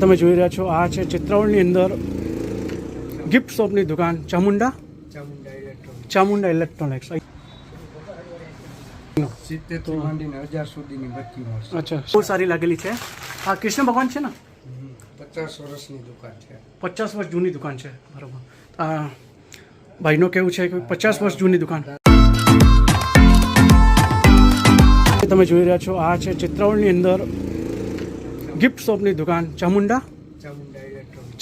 તમે જોઈ રહ્યા છો આ છે ચિત્રાવળની અંદર ગિફ્ટ શોપની દુકાન ચામુંડા? ચામુંડા ઇલેક્ટ્રોનિક ચામુંડા ઇલેક્ટ્રોનિક્સ સિત્તેરથી માંડીને હજાર સુધીની બત્તી મળશે. અચ્છા બહુ સારી લાગેલી છે. આ કૃષ્ણ ભગવાન છે ને? પચાસ વર્ષની દુકાન છે. પચાસ વર્ષ જૂની દુકાન છે બરાબર. આ ભાઈનું કેવું છે કે પચાસ વર્ષ જૂની દુકાન? તમે જોઈ રહ્યા છો આ છે ચિત્રાવળની અંદર ગિફ્ટ શોપની દુકાન ચામુંડા?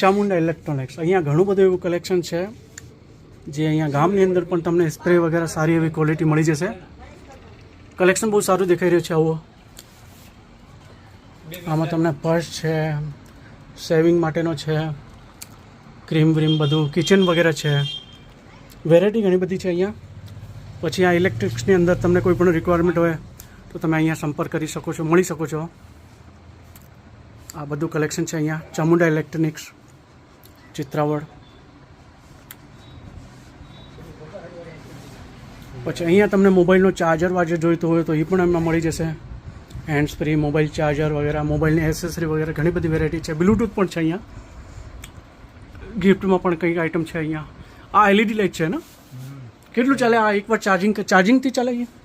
ચામુંડા ઇલેક્ટ્રોનિક્સ અહીંયા ઘણું બધું એવું કલેક્શન છે જે અહીંયા ગામની અંદર પણ તમને સ્પ્રે વગેરે સારી એવી ક્વોલિટી મળી જશે. કલેક્શન બહુ સારું દેખાઈ રહ્યું છે આવું. આમાં તમને પર્સ છે સેવિંગ માટેનો છે ક્રીમ વ્રીમ બધું કિચન વગેરે છે. વેરાયટી ઘણી બધી છે અહીંયા. પછી આ ઇલેક્ટ્રિક્સની અંદર તમને કોઈ પણ રિક્વાયરમેન્ટ હોય તો તમે અહીંયા સંપર્ક કરી શકો છો મળી શકો છો. આ બધું કલેક્શન છે અહીંયા. ચામુંડા ઇલેક્ટ્રોનિક્સ ચિત્રાવડ પછી અહીંયા તમને મોબાઈલનો ચાર્જર વાજર જોઈતો હોય તો એ પણ એમાં મળી જશે. હેન્ડ્સ ફ્રી મોબાઈલ ચાર્જર વગેરે મોબાઈલની એસેસરી વગેરે ઘણી બધી વેરાયટી છે. બ્લૂટૂથ પણ છે અહીંયા. ગિફ્ટમાં પણ કંઈક આઇટમ છે અહીંયા. આ એલઈડી લાઇટ છે ને? કેટલું ચાલે? આ એકવાર ચાર્જિંગ ચાર્જિંગથી ચાલે અહીંયા?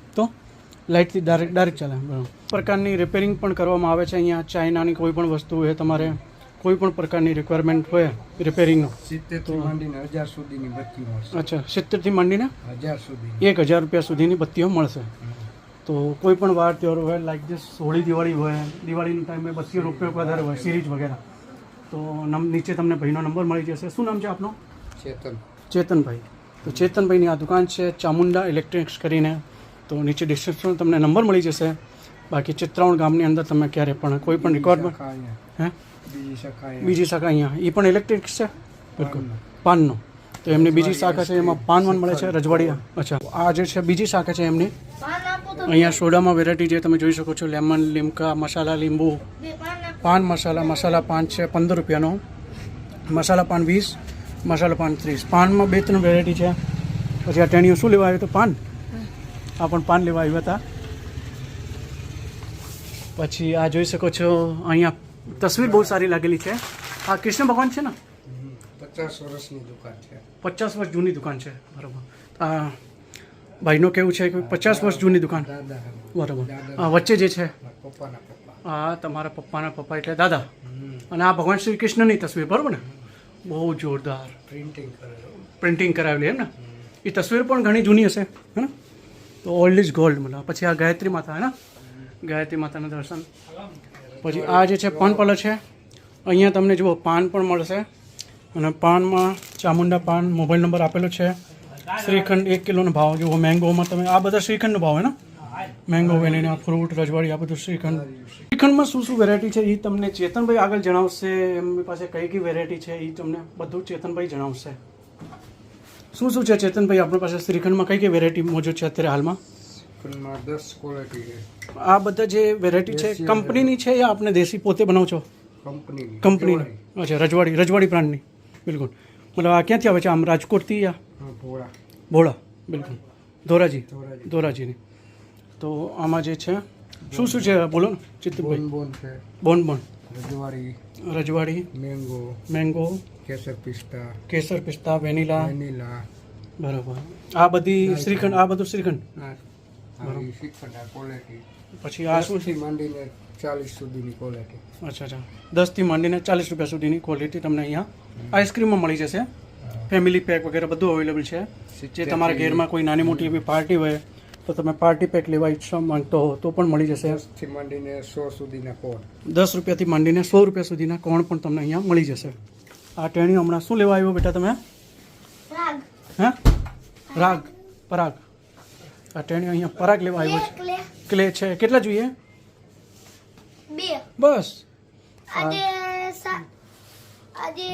લાઇટથી ડાયરેક્ટ ડાયરેક્ટ ચાલે બરાબર પ્રકારની રિપેરિંગ પણ કરવામાં આવે છે અહીંયા. ચાઇનાની કોઈ પણ વસ્તુ હોય તમારે કોઈ પણ પ્રકારની રિક્વાયરમેન્ટ હોય રિપેરિંગનો સિત્તેરથી માંડીને હજાર સુધીની બત્તી મળશે. અચ્છા સિત્તેરથી માંડીને હજાર સુધી એક હજાર રૂપિયા સુધીની બત્તીઓ મળશે. તો કોઈ પણ વાર તહેવાર હોય લાઈક જે હોળી દિવાળી હોય દિવાળીના ટાઈમે બત્તીઓનો ઉપયોગ વધારે હોય સિરીજ વગેરે. તો નીચે તમને ભાઈનો નંબર મળી જશે. શું નામ છે આપનો? ચેતન. ચેતનભાઈ. તો ચેતનભાઈની આ દુકાન છે ચામુંડા ઇલેક્ટ્રોનિક્સ કરીને. તો નીચે ડિસ્ક્રિપ્શન તમને નંબર મળી જશે. બાકી ચિત્રાવણ ગામની અંદર તમે ક્યારે પણ કોઈ પણ રિક્વાયરમેન્ટ હે? બીજી શાખા અહીંયા. બીજી શાખા અહીંયા. એ પણ ઇલેક્ટ્રિક્સ છે? બિલકુલ. પાનનો. તો એમની બીજી શાખા છે એમાં પાન વન મળે છે રજવાડિયા. અચ્છા. આ જે છે બીજી શાખા છે એમની? અહીંયા સોડામાં વેરાયટી જે તમે જોઈ શકો છો લેમન લીમકા મસાલા લીંબુ. પાન મસાલા મસાલા પાન છે પંદર રૂપિયાનો. મસાલા પાન વીસ મસાલા પાન ત્રીસ. પાનમાં બે ત્રણ વેરાયટી છે. પછી આ ટેણીઓ શું લેવા આવ્યો તો પાન? આ પણ પાન લેવા આવ્યા હતા. પછી આ જોઈ શકો છો અહીંયા તસવીર બહુ સારી લાગેલી છે. આ કૃષ્ણ ભગવાન છે ને? પચાસ વર્ષની દુકાન છે. પચાસ વર્ષ જૂની દુકાન છે બરાબર. આ ભાઈનું કેવું છે કે પચાસ વર્ષ જૂની દુકાન? બરાબર. વચ્ચે જે છે? આ તમારા પપ્પાના પપ્પા એટલે દાદા. અને આ ભગવાન શ્રી કૃષ્ણની તસવીર બરાબર ને? બહુ જોરદાર. પ્રિન્ટિંગ પ્રિન્ટિંગ કરાવેલી એમ ને? એ તસવીર પણ ઘણી જૂની હશે હે ને? તો ઓલ્ડ ઇઝ ગોલ્ડ મતલબ. પછી આ ગાયત્રી માતા, હે ને? ગાયત્રી માતાના દર્શન. પછી આ જે છે પાન પાર્લર છે, અહીંયા તમને જુઓ, પાન પણ મળશે. અને પાનમાં ચામુંડા પાન મોબાઈલ નંબર આપેલો છે. શ્રીખંડ એક કિલોનો ભાવ, જુઓ, મેંગોમાં તમે, આ બધા શ્રીખંડનો ભાવ, હે ને? મેંગો વેલીના ફ્રૂટ, રજવાડી, આ બધું શ્રીખંડ. શ્રીખંડમાં શું શું વેરાયટી છે એ તમને ચેતનભાઈ આગળ જણાવશે. એમની પાસે કઈ કઈ વેરાયટી છે એ તમને બધું ચેતનભાઈ જણાવશે. શું શું છે ચેતનભાઈ? આપણી પાસે શ્રીખંડમાં કઈ કઈ વેરાયટી મોજો છે અત્યારે હાલમાં? શ્રીખંડમાં દસ ક્વોલિટી છે. આ બધા જે વેરાયટી છે કંપનીની છે યા આપણે દેશી પોતે બનાવો છો? કંપની કંપની અચ્છા રજવાડી રજવાડી બ્રાન્ડની. બિલકુલ. મતલબ આ ક્યાંથી આવે છે? આમ રાજકોટથી યા? ભોળા. ભોળા. બિલકુલ. ધોરાજી. ધોરાજી. ધોરાજીની. તો આમાં જે છે શું શું છે? બોલો ને ચિત્તભાઈ બોન બોન છે બોન બોન રજવાડી રજવાડી મેંગો મેંગો કેસર પિસ્તા કેસર પિસ્તા વેનીલા વેનીલા બરાબર આ બધી શ્રીખંડ આ બધું શ્રીખંડ આ આવી શ્રીખંડ આ ક્વોલિટી પછી આ શું છે? દસથી માંડીને ચાલીસ સુધીની ક્વોલિટી અચ્છા અચ્છા. દસથી માંડીને ચાલીસ રૂપિયા સુધીની ક્વોલિટી તમને અહીંયા આઈસ્ક્રીમમાં મળી જશે. ફેમિલી પેક વગેરે બધું અવેલેબલ છે. જે તમારા ઘેરમાં કોઈ નાની મોટી એવી પાર્ટી હોય તો તમે પાર્ટી પેક લેવા ઈચ્છવા માંગતો હો તો પણ મળી જશે. દસથી માંડીને સો સુધીના કોણ? દસ રૂપિયાથી માંડીને સો રૂપિયા સુધીના કોણ પણ તમને અહીંયા મળી જશે. આ ટેણી હમણાં શું લેવા આવ્યો બેટા તમે? હે? રાગ. પરાગ. આ ટેણી અહીંયા પરાગ લેવા આવ્યો છે. ક્લે. છે. કેટલા જોઈએ? બે. બસ. આજે આજે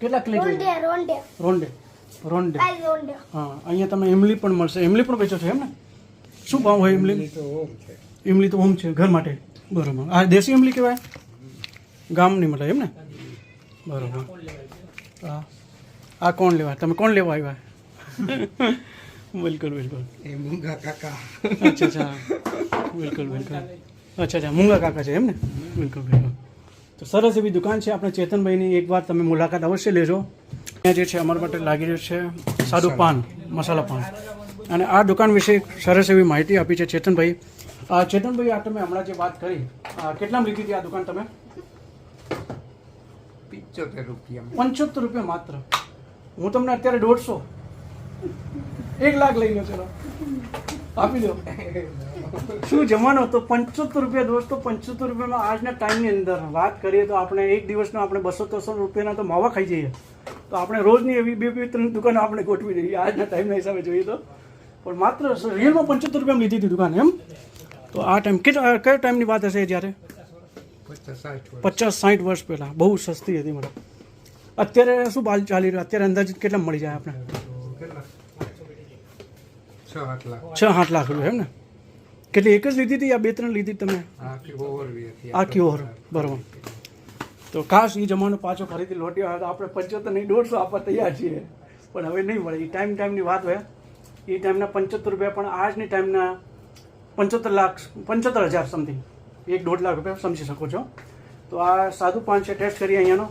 કેટલા ક્લે જોઈએ? રોંડે. રોંડે. રોંડે. હા અહીંયા તમે ઇમલી પણ મળશે. ઇમલી પણ વેચો છો એમ ને શું ભાવ હોય ઇમલી તો ઓમ ઇમલી તો ઓમ છે ઘર માટે. બરોબર. આ દેશી ઇમલી કહેવાય? ગામની મતલબ એમ ને બરોબર. હા. આ કોણ લેવા? તમે કોણ લેવા આવ્યા? બિલકુલ બિલકુલ. એ મૂંગા કાકા. અચ્છા અચ્છા. બિલકુલ બિલકુલ. અચ્છા અચ્છા. મૂંગા કાકા છે એમ ને બિલકુલ બિલકુલ. તો સરસ એવી દુકાન છે. આપણે ચેતનભાઈની એકવાર તમે મુલાકાત અવશ્ય લેજો. જે છે અમારા માટે લાગી રહ્યું છે સાદું પાન મસાલા પાન. અને આ દુકાન વિશે સરસ એવી માહિતી આપી છે ચેતનભાઈ. આ ચેતનભાઈ આ તમે હમણાં જે વાત કરી કેટલા કેટલામાં લીધી હતી આ દુકાન તમે? પિચોતેર રૂપિયા. પંચોતેર રૂપિયા માત્ર. હું તમને અત્યારે દોઢસો. એક લાખ લઈ લો ચલો. આપી દો. શું જમાનો હતો? પંચોતેર રૂપિયા દોસ્તો પંચોતેર રૂપિયામાં આજના ટાઈમની અંદર વાત કરીએ તો આપણે એક દિવસનો આપણે બસો ત્રણસો રૂપિયાના તો માવા ખાઈ જઈએ. તો આપણે રોજની એવી બે બે ત્રણ દુકાનો આપણે ગોઠવી દઈએ. આજના ટાઈમના હિસાબે જોઈએ તો. પણ માત્ર રિયલમાં પંચોતેર રૂપિયામાં લીધી હતી દુકાન એમ. તો આ ટાઈમ કેટલા કયા ટાઈમની વાત હશે જ્યારે? પચાસ સાઠ વર્ષ પહેલાં. બહુ સસ્તી હતી મને. અત્યારે શું બાલ ચાલી રહ્યું? અત્યારે અંદાજિત કેટલા મળી જાય આપણે છ આઠ લાખ રૂપિયા એમ ને કેટલી એક જ લીધી હતી યા બે ત્રણ લીધી તમે આખી ઓવર. બરાબર. તો ખાસ એ જમાનો પાછો ફરીથી લોટ્યો હોય તો આપણે પંચોતેર નહીં દોઢસો આપવા તૈયાર છીએ. પણ હવે નહીં મળે. એ ટાઈમ ટાઈમની વાત હોય. એ ટાઈમના પંચોતેર રૂપિયા પણ આજની ટાઈમના પંચોતેર લાખ, પંચોતેર હજાર સમથિંગ એક દોઢ લાખ રૂપિયા સમજી શકો છો. તો આ સાદું પાન છે ટેસ્ટ કરીએ અહીંયાનો.